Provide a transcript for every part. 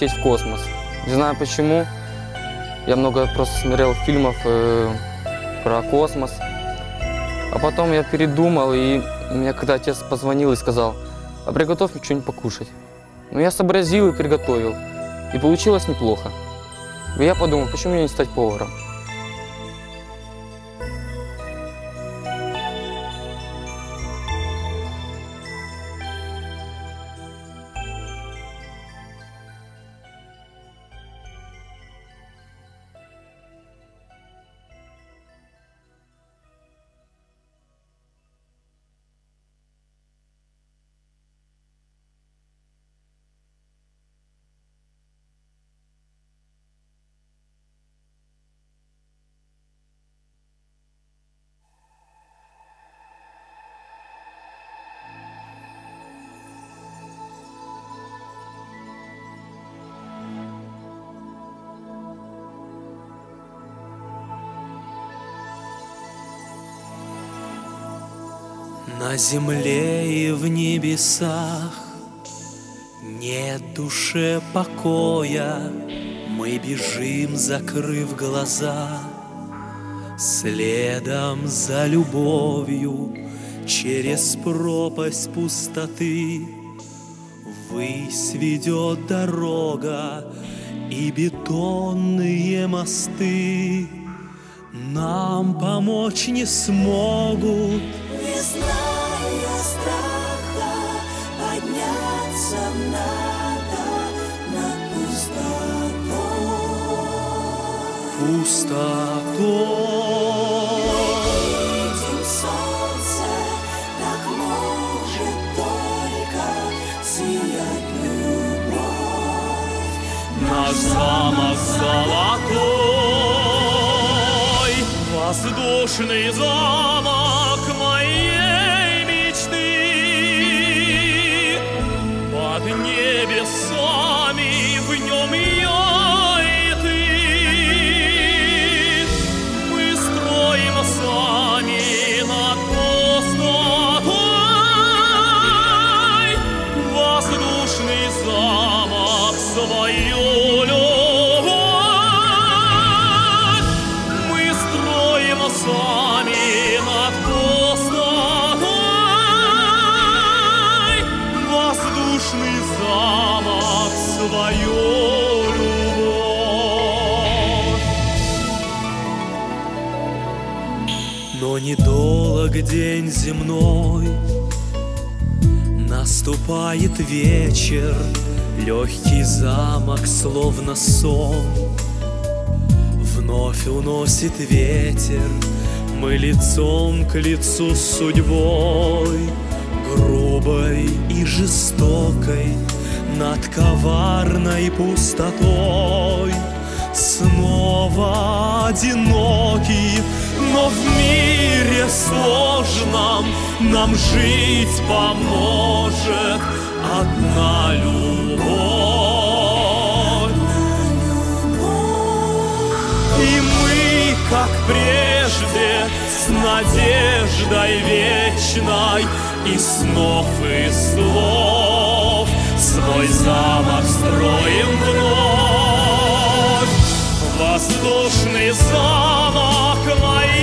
лететь в космос. Не знаю почему. Я много просто смотрел фильмов э, про космос. А потом я передумал, и мне когда отец позвонил и сказал, а приготовь мне что-нибудь покушать. Ну, я сообразил и приготовил. И получилось неплохо. И я подумал, почему мне не стать поваром? На земле и в небесах. Нет душе покоя, Мы бежим, закрыв глаза, Следом за любовью Через пропасть пустоты. Высь ведет дорога И бетонные мосты. Нам помочь не смогут пустотой. Пустотой Видим солнце, так может только сиять любовь. Наш замок золотой Воздушный замок день земной. Наступает вечер Легкий замок, словно сон. Вновь уносит ветер Мы лицом к лицу с судьбой. Грубой и жестокой Над коварной пустотой. Снова одиноки Но в мире сложном Нам жить поможет Одна любовь. И мы, как прежде, с надеждой вечной И снов и слов Свой замок строим вновь. Воздушный замок моей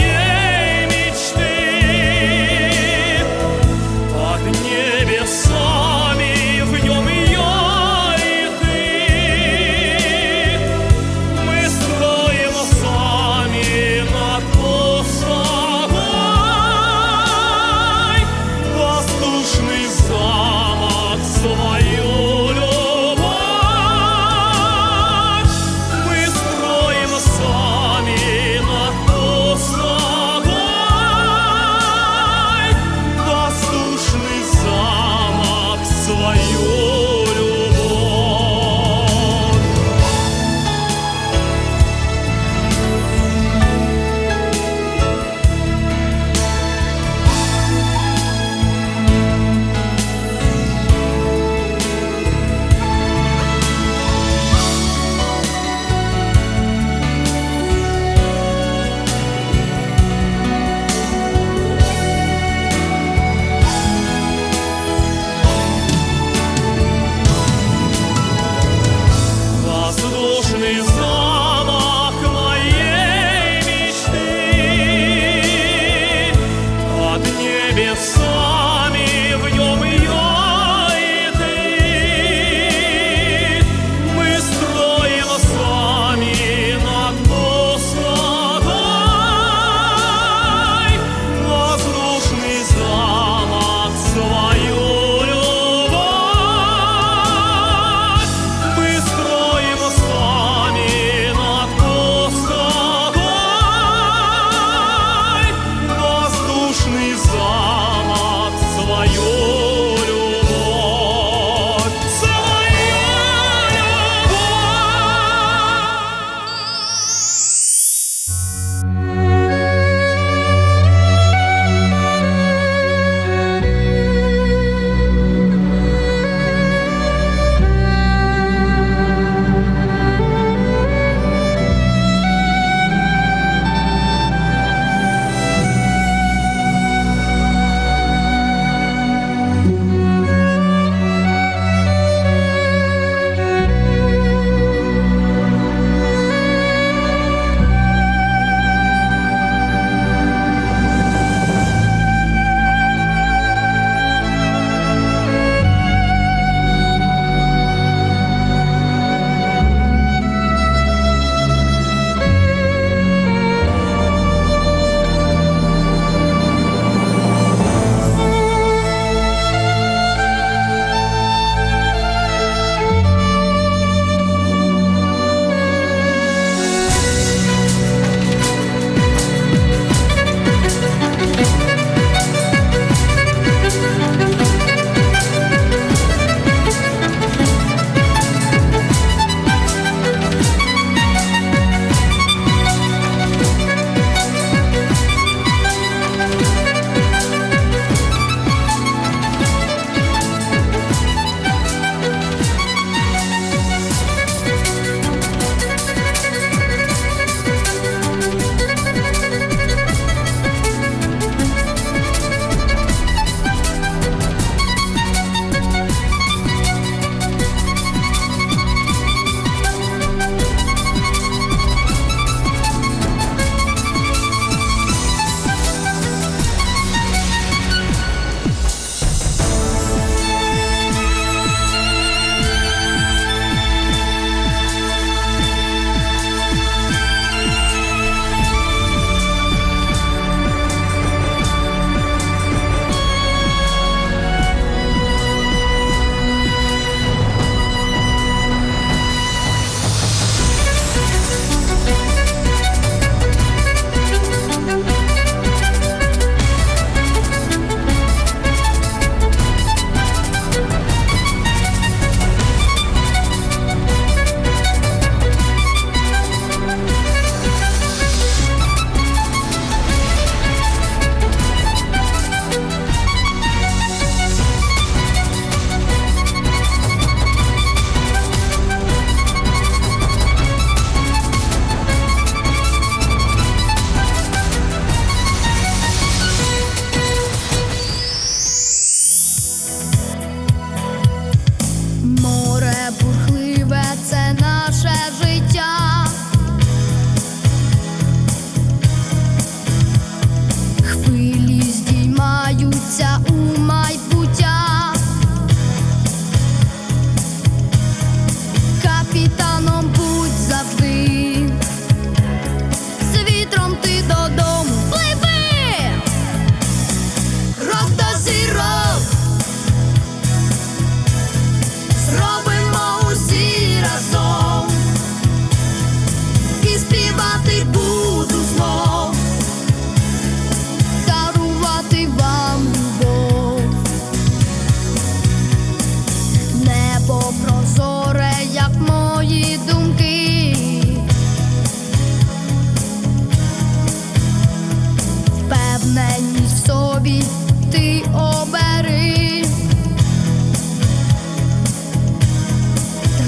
одненій собі ти обери,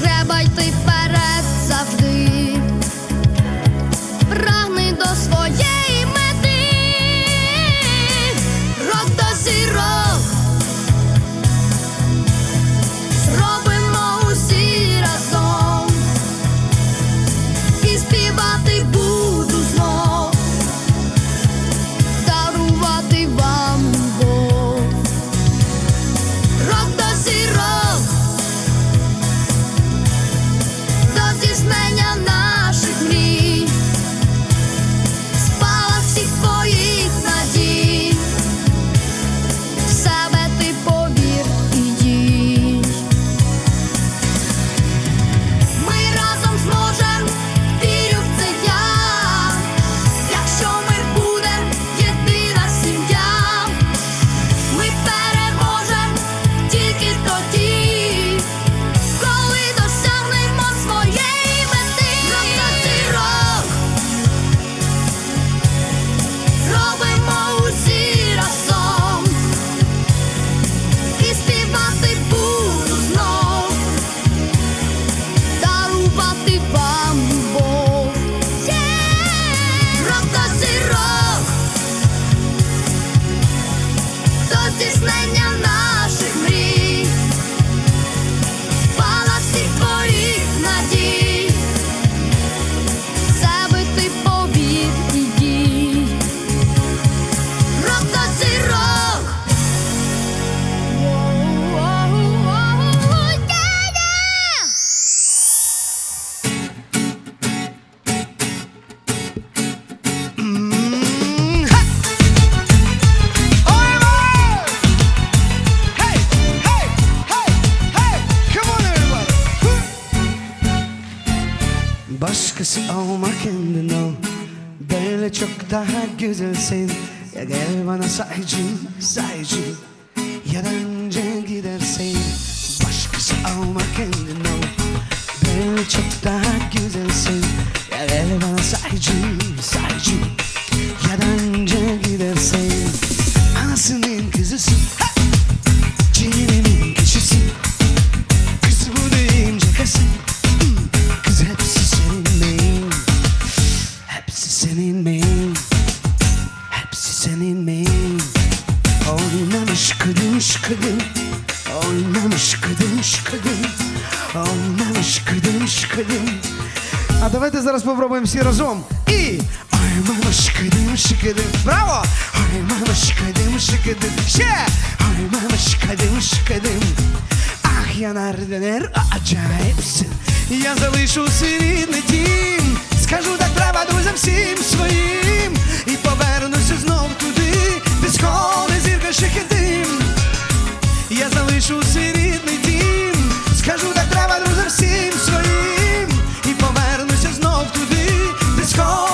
треба йти вперед. daha güzelsin. Ya gel bana sahici sahici Ya da önce gidersin. Başkası almak зараз попробуємо всі разом. І. Ой, мама, шикадим, шикадим. Браво! Ой, мама, шикадим, шикадим. Ще! Ой, мама, шикадим, шикадим. Ах, я на нарденер, аджайпс. Я залишу свій дім. Скажу, так треба друзям всім своїм. І повернуся знов туди, де схована зірка шикадим. Я залишу свій дім. Скажу, так треба друзям всім своїм. It's.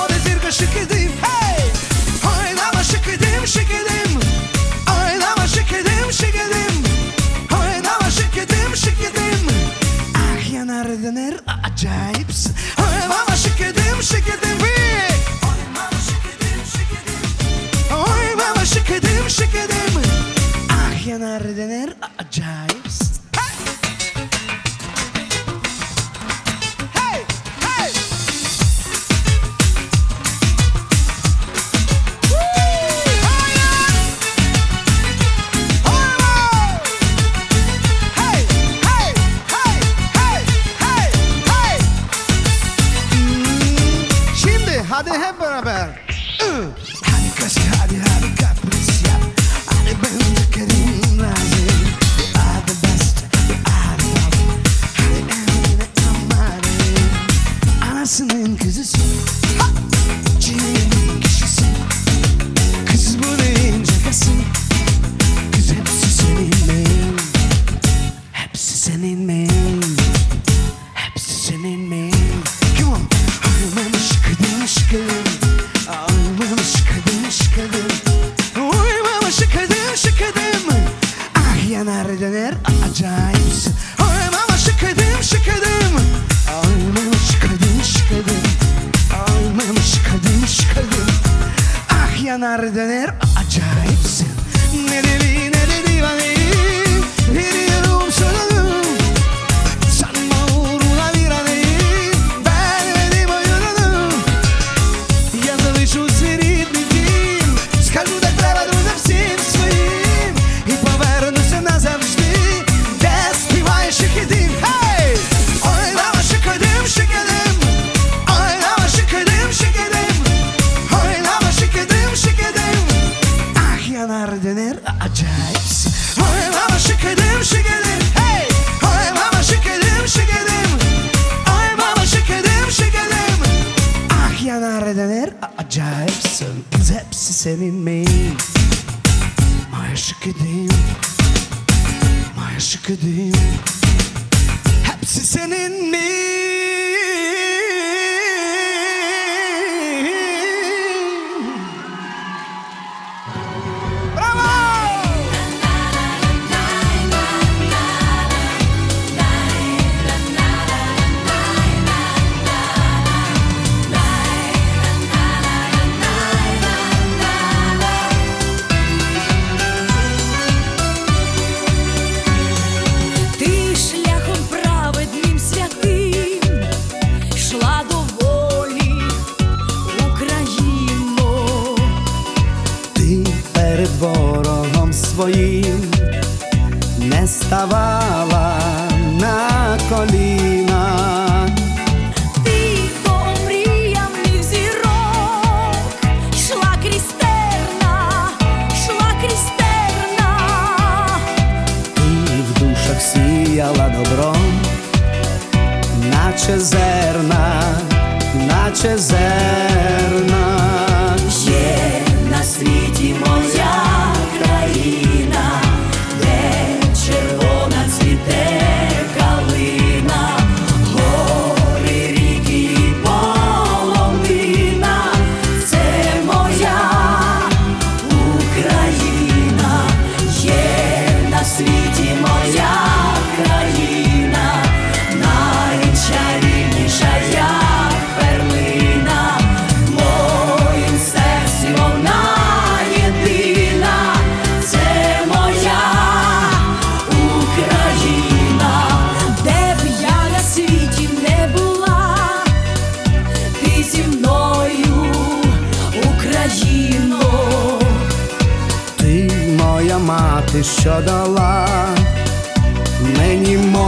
понимаю.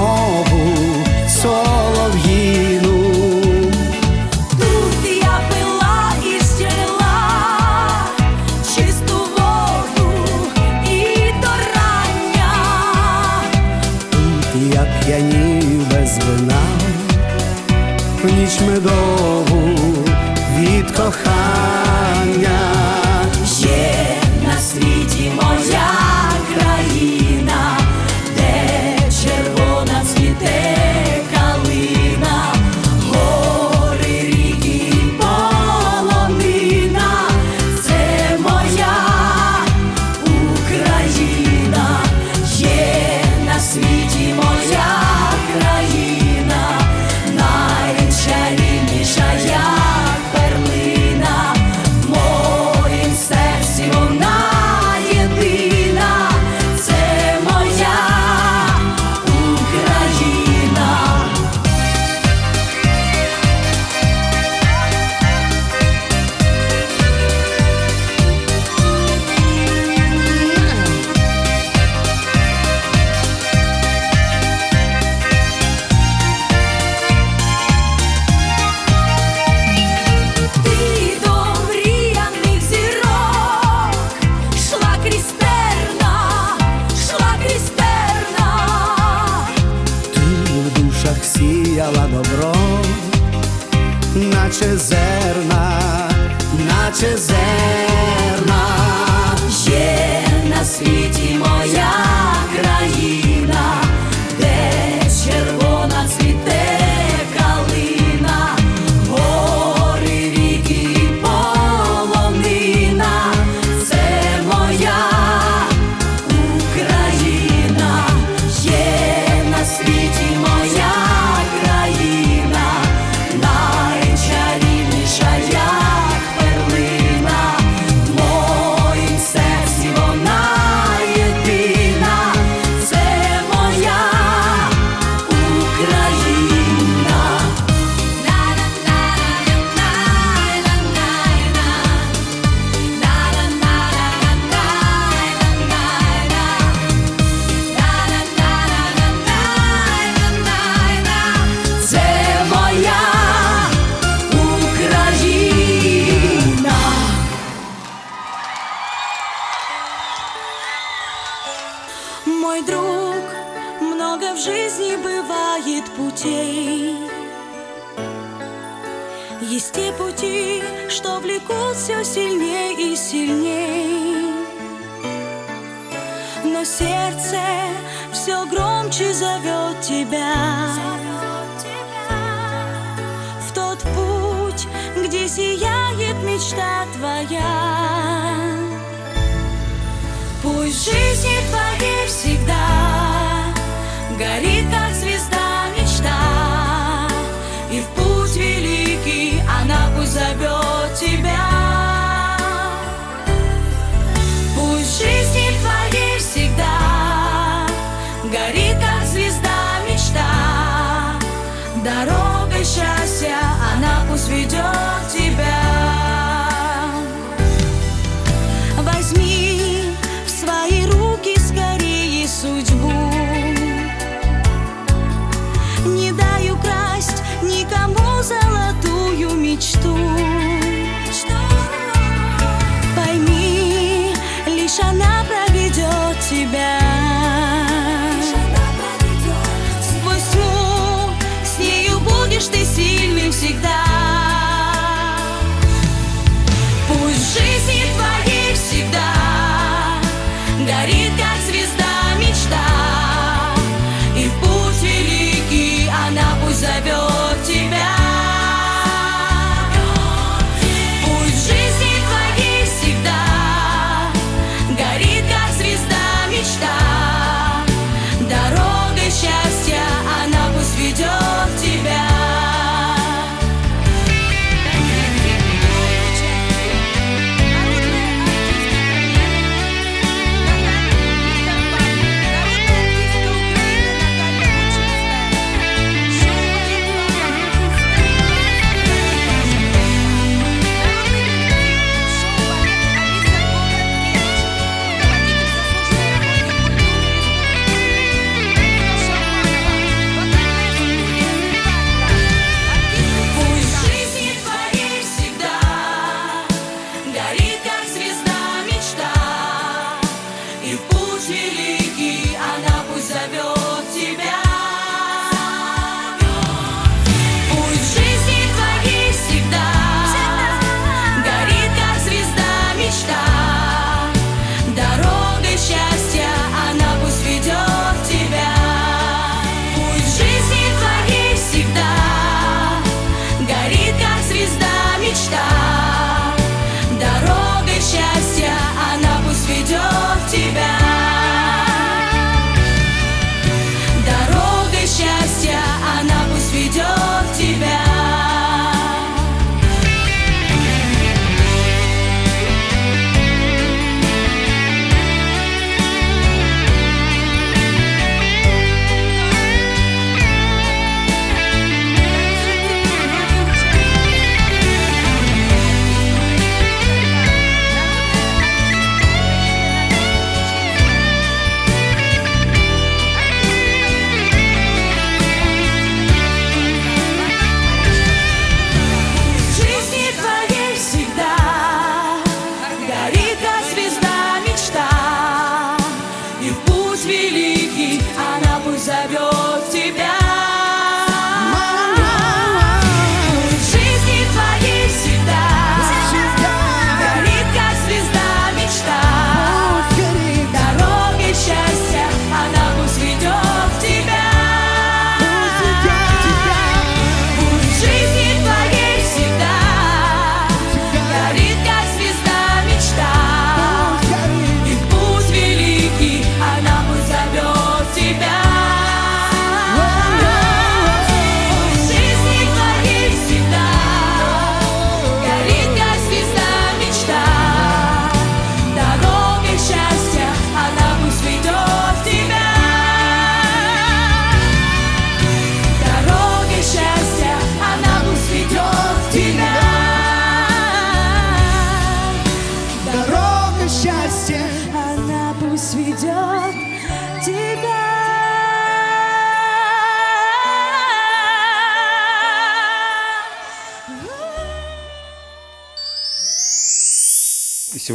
В жизни бывает путей. Есть те пути, что влекут все сильнее и сильнее. Но сердце все громче зовет тебя. В тот путь, где сияет мечта твоя. Пусть в жизни твоей всегда звезда мечта, дорога счастья, она пусть ведет тебя.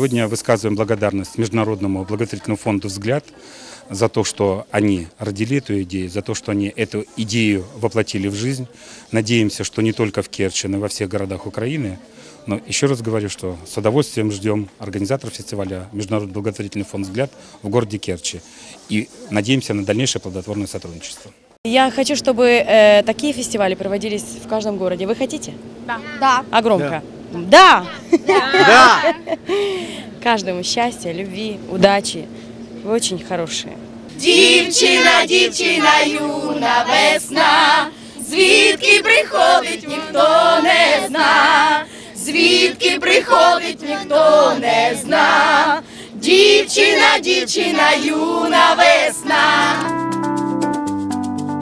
Сегодня высказываем благодарность Международному благотворительному фонду «Взгляд» за то, что они родили эту идею, за то, что они эту идею воплотили в жизнь. Надеемся, что не только в Керчи, но и во всех городах Украины. Но еще раз говорю, что с удовольствием ждем организаторов фестиваля Международный благотворительный фонд «Взгляд» в городе Керчи. И надеемся на дальнейшее плодотворное сотрудничество. Я хочу, чтобы э, такие фестивали проводились в каждом городе. Вы хотите? Да. Да. А громко? Да. Да. Каждому счастья, любви, удачи. Вы очень хорошие. Дівчина, дівчина, юна весна, звідки приходить, ніхто не зна, звідки приходить, ніхто не зна. Дівчина, дівчина, юна весна.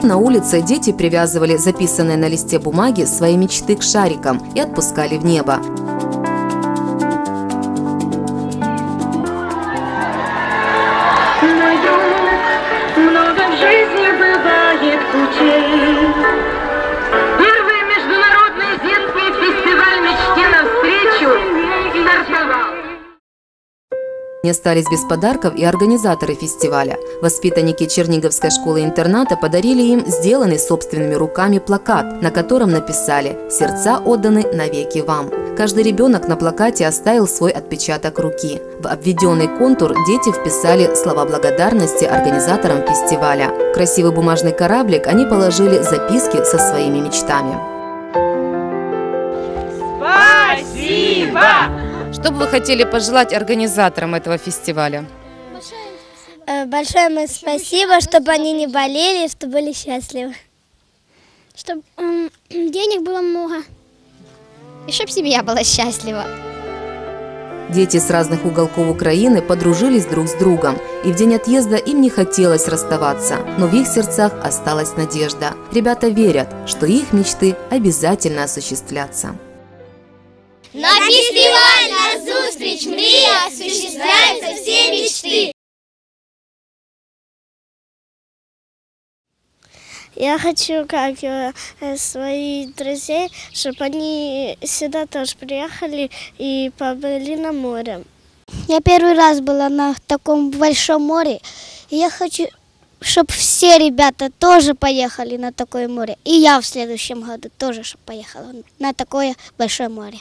На улице дети привязывали записанные на листе бумаги свои мечты к шарикам и отпускали в небо. Не остались без подарков и организаторы фестиваля. Воспитанники Черниговской школы-интерната подарили им сделанный собственными руками плакат, на котором написали «Сердца отданы навеки вам». Каждый ребенок на плакате оставил свой отпечаток руки. В обведенный контур дети вписали слова благодарности организаторам фестиваля. В красивый бумажный кораблик они положили записки со своими мечтами. Что бы вы хотели пожелать организаторам этого фестиваля? Э, Большое им спасибо, чтобы они не болели, чтобы были счастливы. Чтобы денег было много. И чтобы семья была счастлива. Дети с разных уголков Украины подружились друг с другом, и в день отъезда им не хотелось расставаться, но в их сердцах осталась надежда. Ребята верят, что их мечты обязательно осуществлятся. На фестиваль на зустріч мрія осуществляются все мечты. Я хочу, как э, э, свои друзей, чтобы они сюда тоже приехали и побыли на море. Я первый раз была на таком большом море, и я хочу, чтобы все ребята тоже поехали на такое море. И я в следующем году тоже, чтобы поехала на такое большое море.